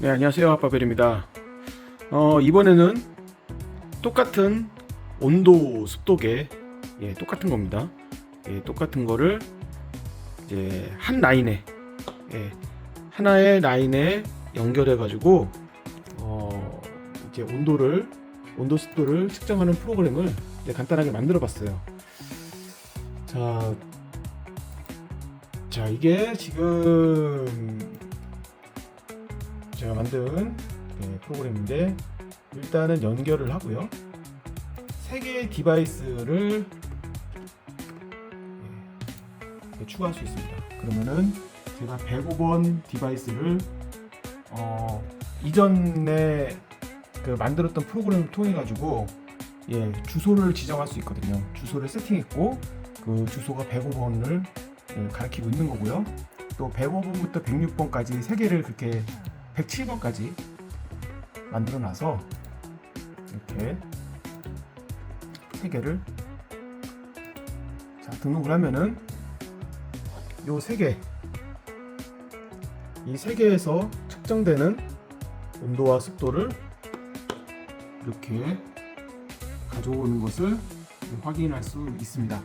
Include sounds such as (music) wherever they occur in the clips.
네, 안녕하세요. 아빠벨입니다. 어, 이번에는 똑같은 온도 습도계, 예, 똑같은 겁니다. 예, 똑같은 거를 이제 한 라인에, 예, 하나의 라인에 연결해가지고, 어, 이제 온도를, 온도 습도를 측정하는 프로그램을 간단하게 만들어 봤어요. 자, 자, 이게 지금 제가 만든 네, 프로그램인데 일단은 연결을 하고요. 세 개의 디바이스를 네, 추가할 수 있습니다. 그러면은 제가 105번 디바이스를 어, 이전에 그 만들었던 프로그램을 통해 가지고 예, 주소를 지정할 수 있거든요. 주소를 세팅했고 그 주소가 105번을 가리키고 있는 거고요. 또 105번부터 106번까지 세 개를 그렇게 107번까지 만들어 놔서 이렇게 세 개를 자, 등록을 하면은 요 세 개, 이 세 개에서 측정되는 온도와 습도를 이렇게 가져오는 것을 확인할 수 있습니다.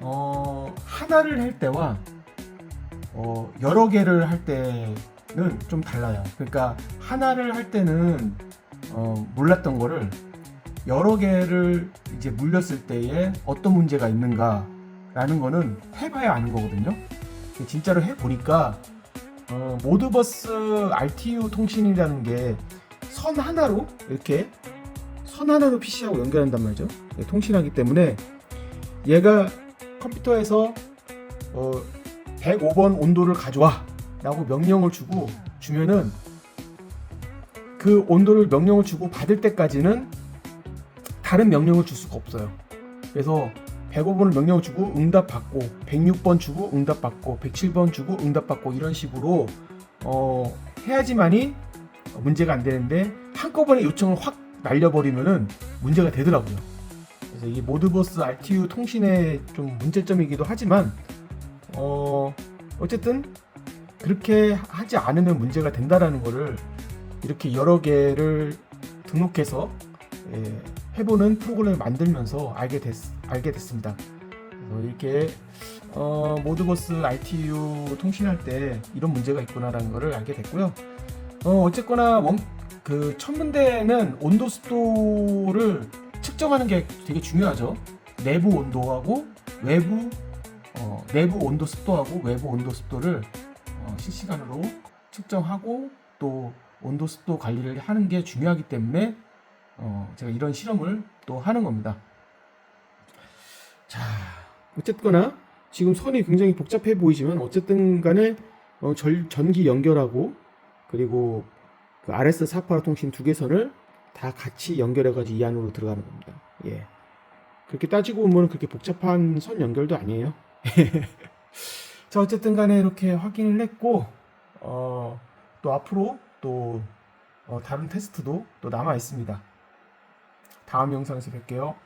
어, 하나를 할 때와 어, 여러 개를 할 때는 좀 달라요. 그러니까 하나를 할 때는 어, 몰랐던 거를 여러 개를 이제 물렸을 때에 어떤 문제가 있는가라는 거는 해봐야 아는 거거든요. 진짜로 해보니까 어, 모드버스 RTU 통신이라는 게 선 하나로 이렇게 선 하나로 PC하고 연결한단 말이죠. 네, 통신하기 때문에 얘가 컴퓨터에서 어, 105번 온도를 가져와 라고 명령을 주고 주면은 그 온도를 명령을 주고 받을 때까지는 다른 명령을 줄 수가 없어요. 그래서 105번을 명령을 주고 응답 받고 106번 주고 응답 받고 107번 주고 응답 받고 이런 식으로 어, 해야지만이 문제가 안 되는데 한꺼번에 요청을 확 날려버리면은 문제가 되더라고요. 그래서 이게 모드버스 RTU 통신의 좀 문제점이기도 하지만 어 어쨌든 그렇게 하지 않으면 문제가 된다라는 거를 이렇게 여러 개를 등록해서 예, 해보는 프로그램을 만들면서 알게 됐 알게 됐습니다. 이렇게 어, 모드버스 RTU 통신할 때 이런 문제가 있구나라는 거를 알게 됐고요. 어, 어쨌거나 원, 그 천문대는 온도 습도를 측정하는 게 되게 중요하죠. 내부 온도하고 외부 어, 내부 온도 습도하고 외부 온도 습도를 어, 실시간으로 측정하고 또 온도 습도 관리를 하는 게 중요하기 때문에 어, 제가 이런 실험을 또 하는 겁니다. 자, 어쨌거나 지금 선이 굉장히 복잡해 보이지만 어쨌든 간에 어, 절, 전기 연결하고 그리고 그 RS488 통신 두 개 선을 다 같이 연결해가지고 이 안으로 들어가는 겁니다. 예. 그렇게 따지고 보면 그렇게 복잡한 선 연결도 아니에요. (laughs) 자, 어쨌든 간에 이렇게 확인을 했고, 어, 또 앞으로 또 어, 다른 테스트도 또 남아 있습니다. 다음 영상에서 뵐게요.